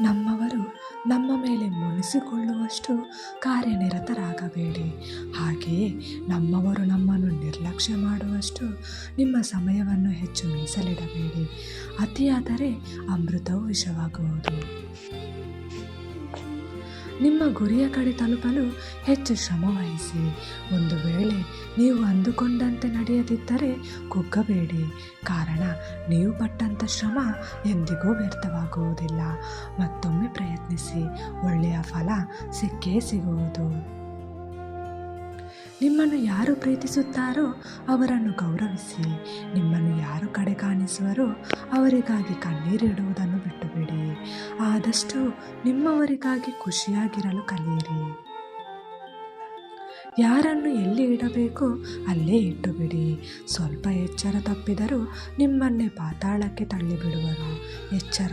ನಮ್ಮವರು ನಮ್ಮ ಮೇಲೆ ಮುನಿಸಿಕೊಳ್ಳುವಷ್ಟು ಕಾರ್ಯನಿರತರಾಗಬೇಡಿ. ಹಾಗೆಯೇ ನಮ್ಮವರು ನಮ್ಮನ್ನು ನಿರ್ಲಕ್ಷ್ಯ ಮಾಡುವಷ್ಟು ನಿಮ್ಮ ಸಮಯವನ್ನು ಹೆಚ್ಚು ಮೀಸಲಿಡಬೇಡಿ. ಅತಿಯಾದರೆ ಅಮೃತವು ವಿಷವಾಗುವುದು. ನಿಮ್ಮ ಗುರಿಯ ಕಡೆ ತಲುಪಲು ಹೆಚ್ಚು ಶ್ರಮ ವಹಿಸಿ. ಒಂದು ವೇಳೆ ನೀವು ಅಂದುಕೊಂಡಂತೆ ನಡೆಯದಿದ್ದರೆ ಕುಗ್ಗಬೇಡಿ. ಕಾರಣ, ನೀವು ಪಟ್ಟಂಥ ಶ್ರಮ ಎಂದಿಗೂ ವ್ಯರ್ಥವಾಗುವುದಿಲ್ಲ. ಮತ್ತೊಮ್ಮೆ ಪ್ರಯತ್ನಿಸಿ. ಒಳ್ಳೆಯ ಫಲ ಸಿಕ್ಕೇ ಸಿಗುವುದು. ನಿಮ್ಮನ್ನು ಯಾರು ಪ್ರೀತಿಸುತ್ತಾರೋ ಅವರನ್ನು ಗೌರವಿಸಿ. ನಿಮ್ಮನ್ನು ಯಾರು ಕಡೆ ಕಾಣಿಸುವರೋ ಅವರಿಗಾಗಿ ಕಣ್ಣೀರಿಡುವುದನ್ನು ಆದಷ್ಟು ನಿಮ್ಮವರಿಗಾಗಿ ಖುಷಿಯಾಗಿರಲು ಕಲಿಯಿರಿ. ಯಾರನ್ನು ಎಲ್ಲಿ ಇಡಬೇಕು ಅಲ್ಲೇ ಇಟ್ಟುಬಿಡಿ. ಸ್ವಲ್ಪ ಎಚ್ಚರ ತಪ್ಪಿದರೂ ನಿಮ್ಮನ್ನೇ ಪಾತಾಳಕ್ಕೆ ತಳ್ಳಿಬಿಡುವರು. ಎಚ್ಚರ.